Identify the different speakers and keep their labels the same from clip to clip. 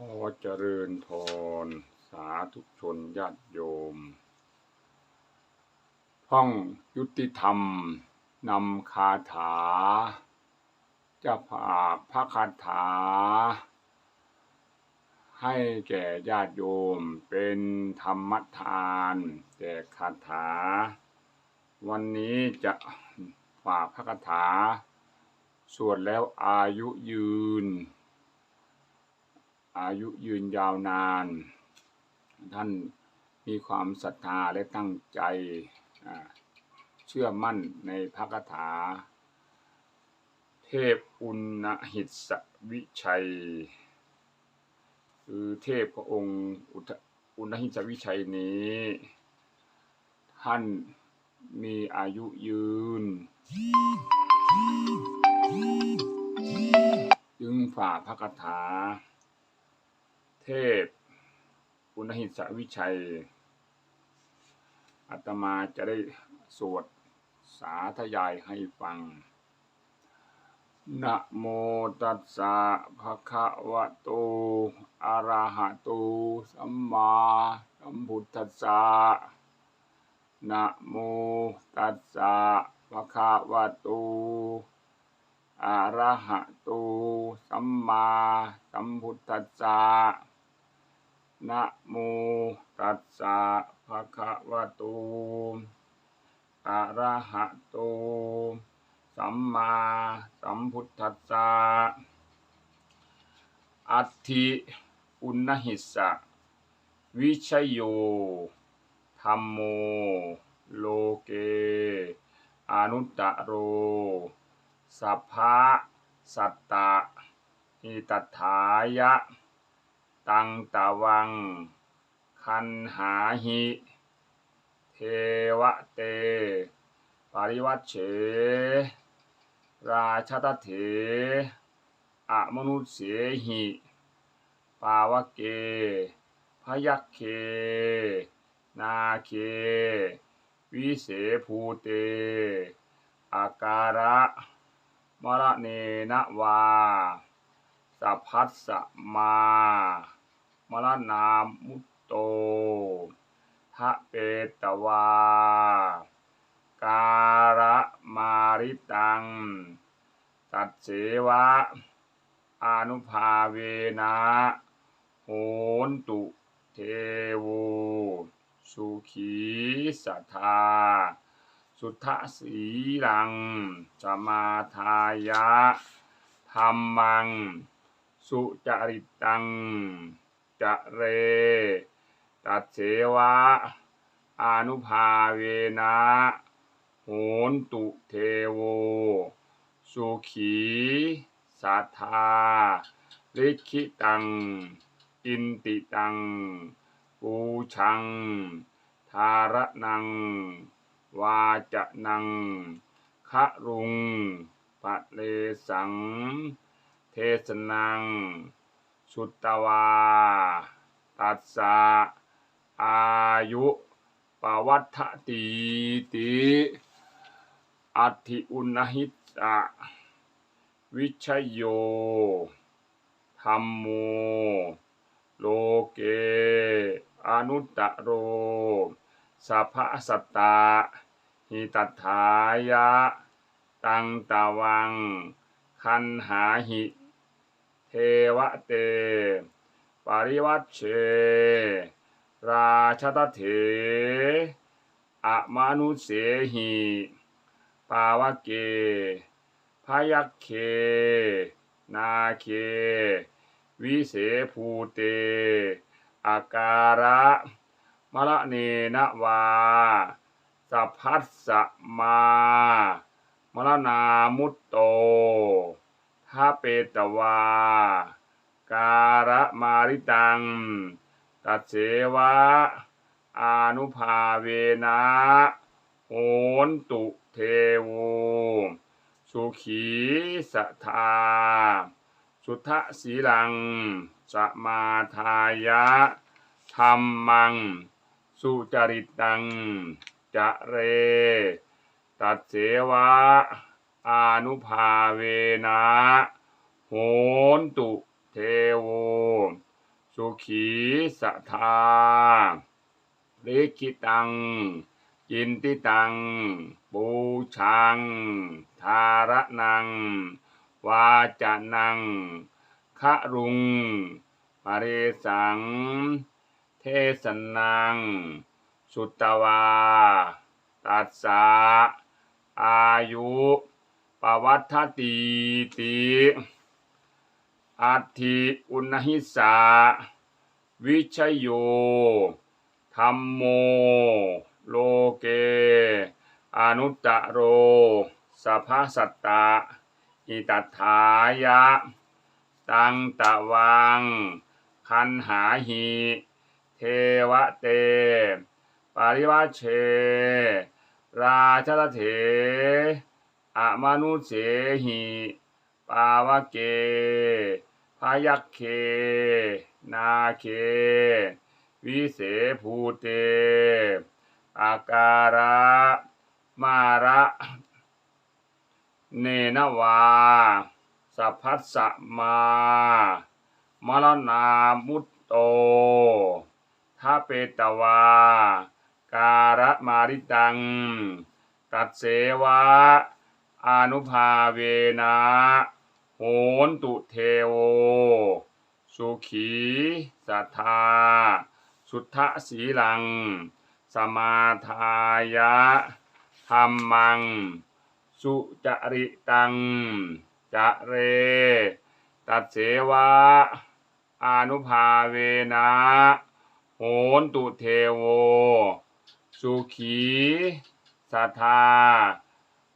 Speaker 1: ขอเจริญพร สาธุชนญาติโยมห้องยุติธรรมนำคาถา จะผากพระคาถา ให้แก่ญาติโยมเป็นธรรมทานแก่คาถา วันนี้จะฝากพระคาถา สวดแล้วอายุยืน อายุยืนยาวนาน ท่านมีความศรัทธาและตั้งใจอ่าเชื่อมั่นในพระคาถา เทพอุณหิสวิชัย คือเทพพระองค์อุทอุณหิสวิชัยนี้ ท่านมีอายุยืน จึงฝ่าพระคาถา เทพอุณหิสวิชัย อาตมาจะได้สวดสาธยายให้ฟัง นะโมตัสสะภะคะวะโต อะระหะโต สัมมาสัมพุทธัสสะ นะโมตัสสะภะคะวะโตอะระหะโต สัมมาสัมพุทธัสสะ นะโมตัสสะภะคะวะโตอะระหะโต สัมมาสัมพุทธัสสะ อัตถิอุณหิสะวิชโยธรรมโม โลเก อนุตตะโร สัพพะสัตตะหิตถายะ ตังตะวัง คันหาหิ เทวะเต ปริวัชเฉ ราชตเถอะมนุษเสหิ ปาวะเก พยัคเค นาเค วิเสภูเต อาการะ มรเนนะวา สัพพัสสมา มรณามุตโตทะเปตวา การะมาริตัง ตัดเสวะ อนุภาเวนะโหนตุเทโวสุขีสัทธา สุทธสีลัง สมาทายะธรรมัง สุจริตัง จะเร ตัดเสวะอนุภาเวนะโหนตุเทโว สุขีสัทธาลิขิตัง อินติตัง ปูชัง ทารนัง วาจะนังคะรุงปะเลสัง เทศนัง สุตตวา ตัสสะ อายุปวัฏฐติติอัติอุณหิตะวิชโยธรรมโม โลเก อนุตตะโรสัพพสัตตาหิตัถายะ ตังตะวัง คันหาหิ วเต ปริวัชเช ราชตเถอะมานุเสหิปาวะเกพยัคเค นาเค วิเสภูเต อาการะมรเนนะวาสัพพัสสะมามรณามุตโต ทาเปตวา การะมาริตัง ตัดเสวะอนุภาเวนะโหนตุเทโวสุขีสัทธา สุทธสีลัง สมาทายะธรรมัง สุจริตัง จะเร ตัดเสวะ อานุภาเวนะโหนตุเทโวสสุขีสัทธาลิขิตัง จินติตัง ปูชัง ทารนัง วาจานังคะรุงปเรสัง เทสนัง สุตตวา ตัสสะอายุ วัตติติอัติอุณหิสาวิชโยธรรมโม โลเก อนุตตโรสัพพสัตตะอิตัฏฐายะ ตังตะวัง คันหาหิ เทวะเต ปริวัชเช ราชตเถ อมนุเสหิปาวะเกพยัคเค นาเค วิเศภูเต อาการะมาระเนนวาสัพพัสสะมามรณามุตโตทาเปตวา การะมาริตัง ตัดเสวะ อนุภาเวนะโหนตุเทโว สุขีสัทธา สุทธสีลัง สมาทายะธรรมัง สุจริตัง จะเร ตัดเสวะอนุภาเวนะโหนตุเทโว สุขีสัทธา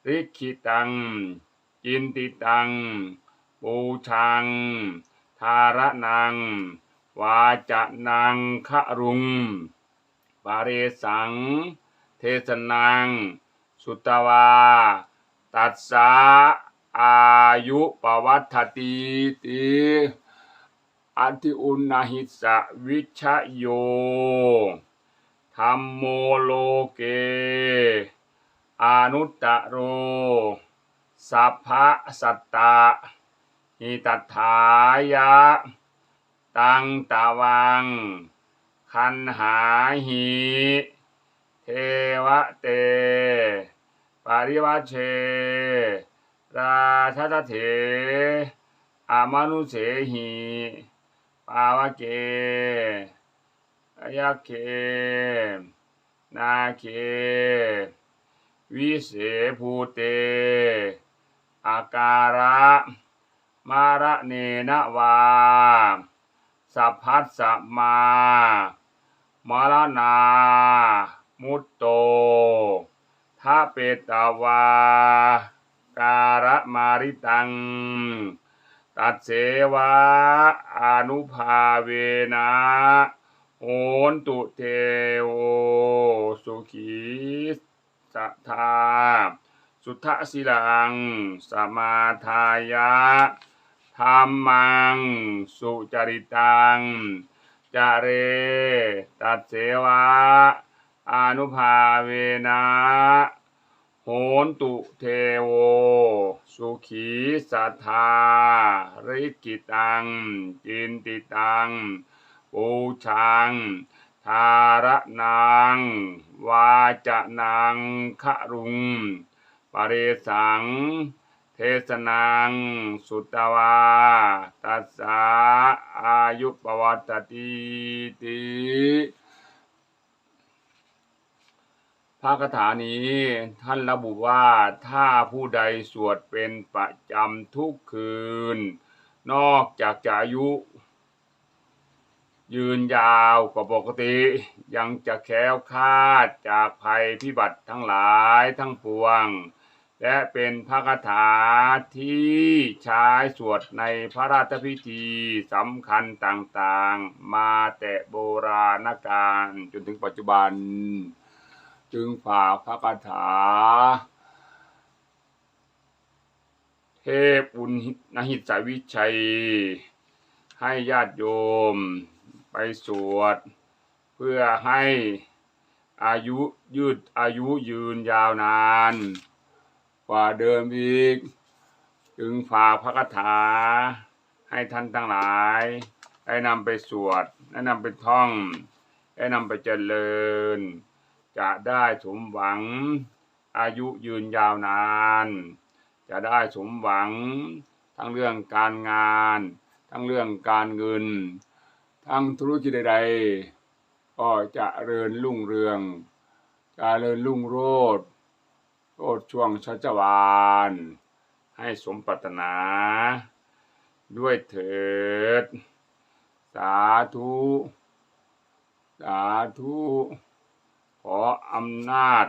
Speaker 1: ริคิตังจินติตัง ปูชัง ทารนัง วาจนังคะรุง ปาเรสัง เทศนัง สุตวา ตัสสะอายุปวัตถติติอัติอุณหิสะวิชโยธรรมโมโลเก อนุตตโร สัพพะสัตตะหิตัฏฐายะ ตังตะวัง คันหาหิ เทวะเต ปริวัชเช ราชตเถอมนุเสหิปาวะเกอยัคเคนาเค วิเศภูเต อาการะ มาระเนนวา สัพพัสสมา มรณา มุตโตทาเปตาวา การะมาริตัง ตัดเสวะอนุภาเวนะโหนตุเทโวสุขี สัทธา สุทธศิลัง สมาทายะธรรมัง สุจริตัง จาเร ตัดเสวะ อนุภาเวนะโหนตุเทโว สุขีสัทธา ริกิตัง จินติตัง ปูชัง ทารนังวาจะนังคะรุงปเรสัง เทศนังสุตวา ตัสสะอายุปวัตติติพระคาถานี้ท่านระบุว่าถ้าผู้ใดสวดเป็นประจำทุกคืน นอกจากจะอายุ ยืนยาวกว่าปกติ ยังจะแคล้วคลาดจากภัยพิบัติทั้งหลายทั้งปวง และเป็นพระคาถาที่ใช้สวดในพระราชพิธีสำคัญต่างๆ มาแต่โบราณกาลจนถึงปัจจุบัน จึงฝากพระคาถา เทพอุณหิตวิชัยให้ญาติโยม ไปสวด เพื่อให้อายุยืดอายุยืนยาวนานกว่าเดิมอีก จึงฝากพระคาถา ให้ท่านทั้งหลายไปให้นำไปสวดให้นำไปท่องให้นำไปเจริญ จะได้สมหวัง อายุยืนยาวนาน จะได้สมหวัง ทั้งเรื่องการงาน ทั้งเรื่องการเงิน ทั้งธุรกิจใดๆก็จะเริญรุ่งเรืองจะเริญรุ่งโรจน์โรดช่วงชัชวานให้สมปรารถนา ด้วยเถิด สาธุ สาธุ ขออำนาจ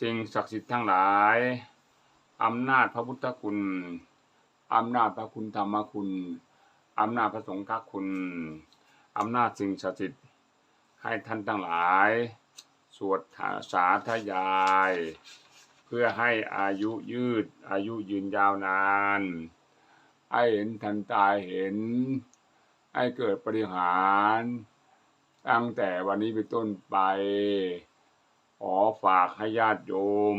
Speaker 1: สิ่งศักดิ์สิทธิ์ทั้งหลายอำนาจพระพุทธคุณ อำนาจพระคุณธรรมคุณ อำนาจพระสงฆ์คุณ อำนาจสิ่งศักดิ์สิทธิ์ให้ท่านทั้งหลาย สวดสาธยาย เพื่อให้อายุยืดอายุยืนยาวนานให้เห็นทันตายเห็น ให้เกิดปริหาร ตั้งแต่วันนี้เป็นต้นไป ขอฝากให้ญาติโยม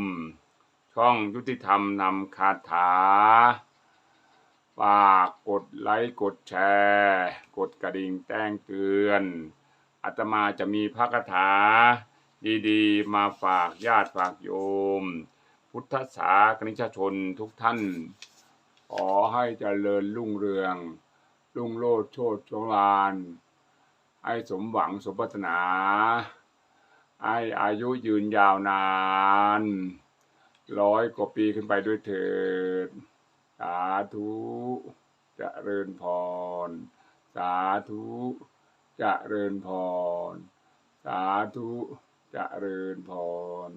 Speaker 1: ช่องยุติธรรมนำคาถา ฝากกดไลค์กดแชร์ กดกระดิ่งแจ้งเตือนอาตมาจะมีพระคาถาดีๆ มาฝากญาติฝากโยม พุทธศาสนิกชนทุกท่าน ขอให้เจริญรุ่งเรือง รุ่งโรจน์โชติโชลาน ให้สมหวังสมปรารถนา ให้อายุยืนยาวนาน ร้อยกว่าปีขึ้นไปด้วยเถิดาธุจะเริญพร สาธุจะเริญพร สาธุจะเริญพร